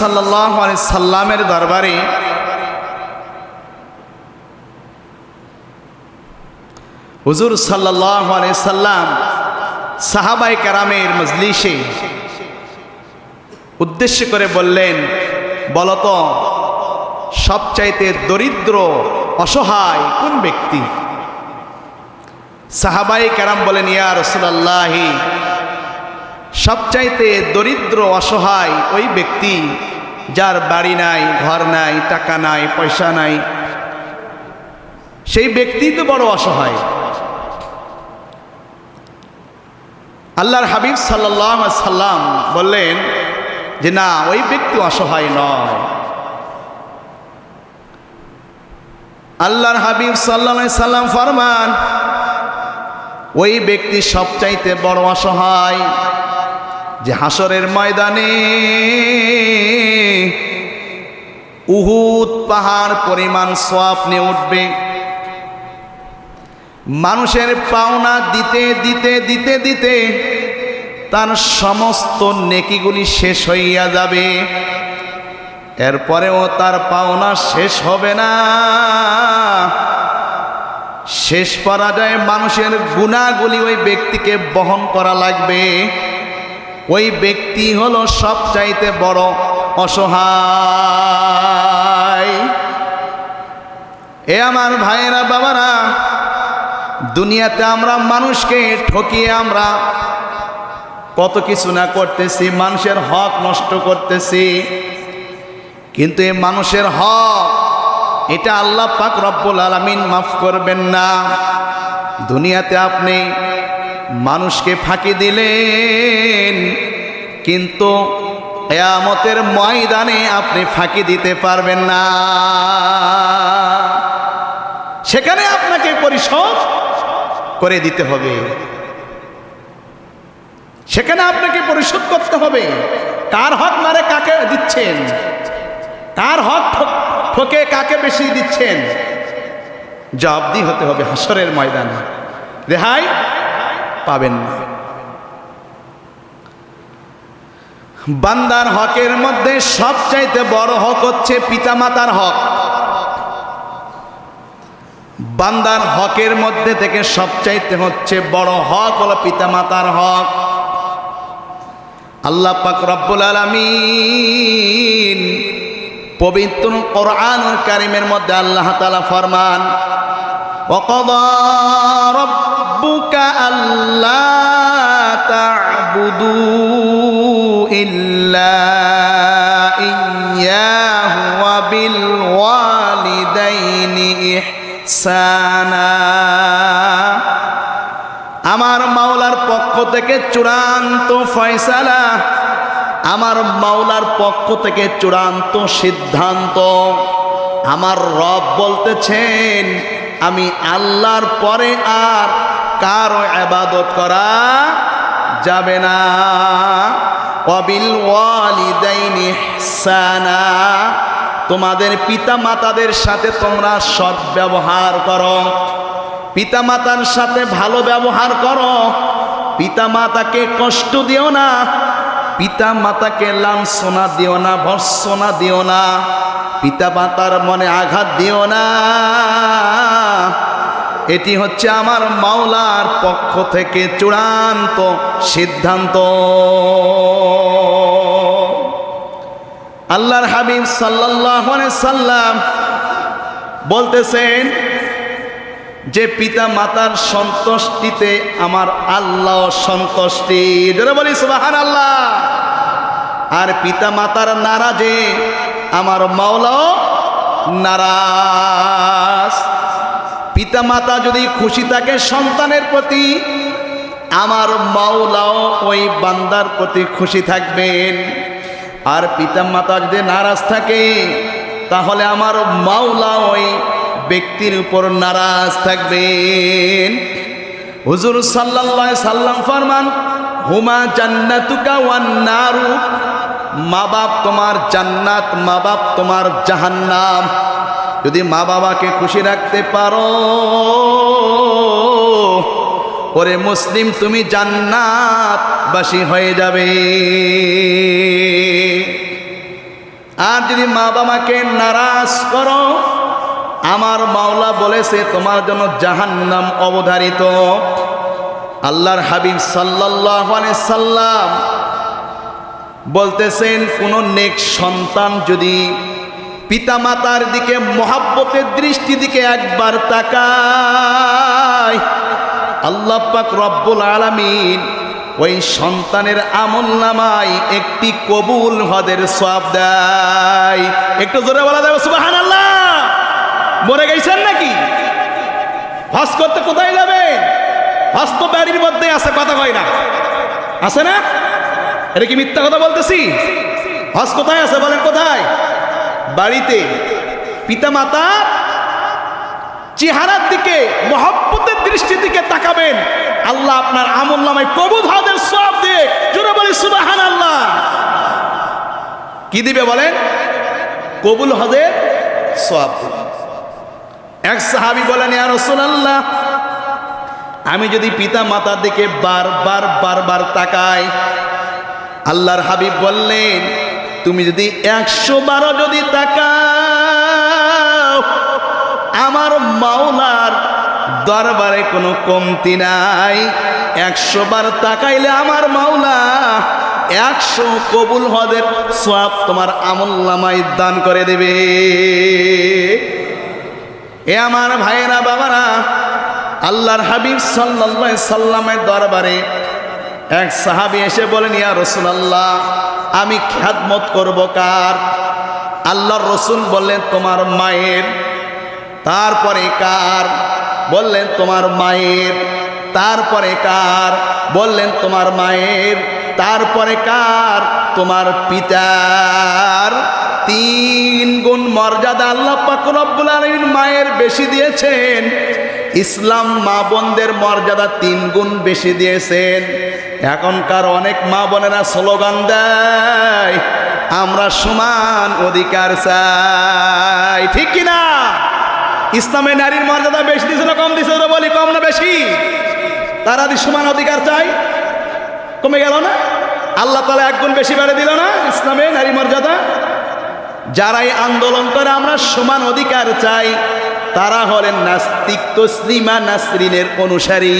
সাল্লাহ সাল্লামের দরবারে হুজুর সাল্লাহ সাল্লাম সাহাবাই কারামের মজলিসে উদ্দেশ্য করে বললেন বলতো সবচাইতে দরিদ্র, অসহায় কোন ব্যক্তি? সাহাবাই কারাম বলেন, ইয়া রসুলাল্লাহি সবচাইতে দরিদ্র অসহায় ওই ব্যক্তি, যার বাড়ি নাই, ঘর নাই, টাকা নাই, পয়সা নাই, সেই ব্যক্তি তো বড় অসহায়। আল্লাহর হাবিব সাল্লাম সাল্লাম বললেন যে, না, ওই ব্যক্তি অসহায় নয়। আল্লাহর হাবিব সাল্লাম সাল্লাম ফরমান, ওই ব্যক্তি সবচাইতে বড় অসহায়। যে হাসরের ময়দানে উহুদ পাহাড় পরিমাণ সোয়াব নিয়ে উঠবে। মানুষের পাওনা দিতে দিতে দিতে দিতে তার সমস্ত নেকিগুলি শেষ হইয়া যাবে। এরপরেও তার পাওনা শেষ হবে না। শেষ পরাজয়ে মানুষের গুণাগুলি ওই ব্যক্তিকে বহন করা লাগবে। ওই ব্যক্তি হলো সবচাইতে বড় অসহায়। এ আমার ভাইয়েরা, বাবারা, দুনিয়াতে আমরা মানুষকে ঠকিয়ে আমরা কত কিছু না করতেছি, মানুষের হক নষ্ট করতেছি। কিন্তু এই মানুষের হক, এটা আল্লাহ পাক রব্বুল আলমিন মাফ করবেন না। দুনিয়াতে আপনি মানুষকে ফাঁকি দিলেন, কিন্তু কেয়ামতের ময়দানে আপনি ফাঁকি দিতে পারবেন না। সেখানে আপনাকে পরিশোধ করে দিতে হবে। সেখানে আপনাকে পরিশোধ করতে হবে। কার হক মারে কাকে দিচ্ছেন? কার হক ঠকে কাকে বেশি দিচ্ছেন? জবাবদি হতে হবে হাসরের ময়দানে। রেহাই পাবেন না বান্দার হকের মধ্যে সবচাইতে বড় হক হচ্ছে পিতামাতার হক বান্দার হকের মধ্যে থেকে সবচাইতে হচ্ছে বড় হক হলো পিতামাতার হক আল্লাহ পাক রব্বুল আলামিন পবিত্র কোরআনুল কারিমের মধ্যে আল্লাহ তাআলা ফরমান وقضى আমার মাওলার পক্ষ থেকে চূড়ান্ত ফয়সালা, আমার মাওলার পক্ষ থেকে চূড়ান্ত সিদ্ধান্ত। আমার রব বলতেছেন, আমি আল্লাহর পরে আর কারও আবাদত করা যাবে না। অবিল ওয়ালিদাইনি সানা তোমাদের পিতা মাতাদের সাথে তোমরা সৎ ব্যবহার করো। পিতা মাতার সাথে ভালো ব্যবহার করো। পিতা মাতাকে কষ্ট দিও না। পিতা মাতাকে লাঞ্ছনা দিও না, ভর্সনা দিও না। পিতা মাতার মনে আঘাত দিও না। এটি হচ্ছে আমার মাওলার পক্ষ থেকে চূড়ান্ত সিদ্ধান্ত। আল্লাহর হাবিব সাল্লাহ সাল্লাম বলতেছেন যে পিতা মাতার সন্তুষ্টিতে আমার আল্লাহ সন্তুষ্টি। যারা বলি সুবাহান আল্লাহ আর পিতা মাতার নারাজে আমার মাওলাও নারাজ। পিতা মাতা যদি খুশি থাকে সন্তানের প্রতি, আমার মাওলাও ওই বান্দার প্রতি খুশি থাকবেন। আর পিতা মাতা যদি নারাজ থাকে, তাহলে আমার মাওলা ওই ব্যক্তির উপর নারাজ থাকবেন। হুজুর সাল্লাল্লাহু সাল্লাম ফরমান, হুমা জান্নাতুকা ওয়ান নারু? মা বাপ তোমার জান্নাত, মা বাপ তোমার জাহান্নাম। যদি মা বাবাকে খুশি রাখতে পারো, ওরে মুসলিম তুমি জান্নাতবাসী হয়ে যাবে। আর যদি মা বাবাকে নারাজ করো আমার মাওলা বলেছে, তোমার জন্য জাহান্নাম অবধারিত। আল্লাহর হাবিব সাল্লাহ সাল্লাম বলতেছেন, কোন নেক সন্তান যদি পিতামাতার দিকে, মহাব্বতের দৃষ্টি দিকে একবার তাকায়, আল্লাহ পাক রব্বুল আলামিন ওই সন্তানের আমল নামায় একটি কবুল হদের সব দেয়। একটু জোরে বলা যাবে সুবাহান আল্লাহ মরে গেছেন নাকি? হজ করতে কোথায় যাবেন? হজ তো বাড়ির মধ্যে আছে, কথা কয় না। আছে না? এটা কি মিথ্যা কথা বলতেছি? হজ কোথায় আছে বলেন কোথায়? বাড়িতে। পিতা মাতা চেহারার দিকে, মহব্বতের দৃষ্টি দিকে তাকাবেন। আল্লাহ আপনার আমল নামায় কবুল হদের সব দিয়ে। জোরে বলি সুবাহান আল্লাহ কি দিবে বলেন? কবুল হদের সব এক সাহাবি বলেন, ইয়া রাসূলুল্লাহ, আমি যদি পিতা মাতার দিকে বারবার বারবার তাকাই, আল্লাহর হাবিব বললেন, তুমি যদি একশো বারো যদি তাকাও, আমার মাওলার দরবারে কোনো কমতি নাই। একশো বার তাকাইলে আমার মাওলা একশো কবুল হদের সব তোমার আমল্লামায় দান করে দেবে। এ আমার ভাইয়েরা, বাবারা, আল্লাহর হাবিব সাল্লাহ সাল্লামের দরবারে এক সাহাবি এসে বলেন, ইয়া রসুলাল্লাহ, আমি খ্যাতমত করব কার? আল্লাহর রসুল বললেন, তোমার মায়ের। তারপরে কার? বললেন, তোমার মায়ের। তারপরে কার? বললেন, তোমার মায়ের। তারপরে কার? তোমার পিতার। তিন গুণ মর্যাদা আল্লাহ পাক রব্বুল আলামিন মায়ের বেশি দিয়েছেন। ইসলাম মা বোনদের মর্যাদা তিন গুণ বেশি দিয়েছেন। এখনকার অনেক মা বোনেরা স্লোগান দেয়, আমরা সমান অধিকার চাই। ঠিক কিনা ইসলামে নারীর মর্যাদা বেশি দিয়েছে না কম দিয়েছে? ওরা বলি, কম না বেশি? তারা যদি সমান অধিকার চাই কমে গেল না? আল্লাহ তালা একগুণ বেশি বেড়ে দিল না? ইসলামে নারী মর্যাদা যারাই আন্দোলন করে আমরা সমান অধিকার চাই। তারা হলেন নাস্তিক তসলিমা নাসরিনের অনুসারী।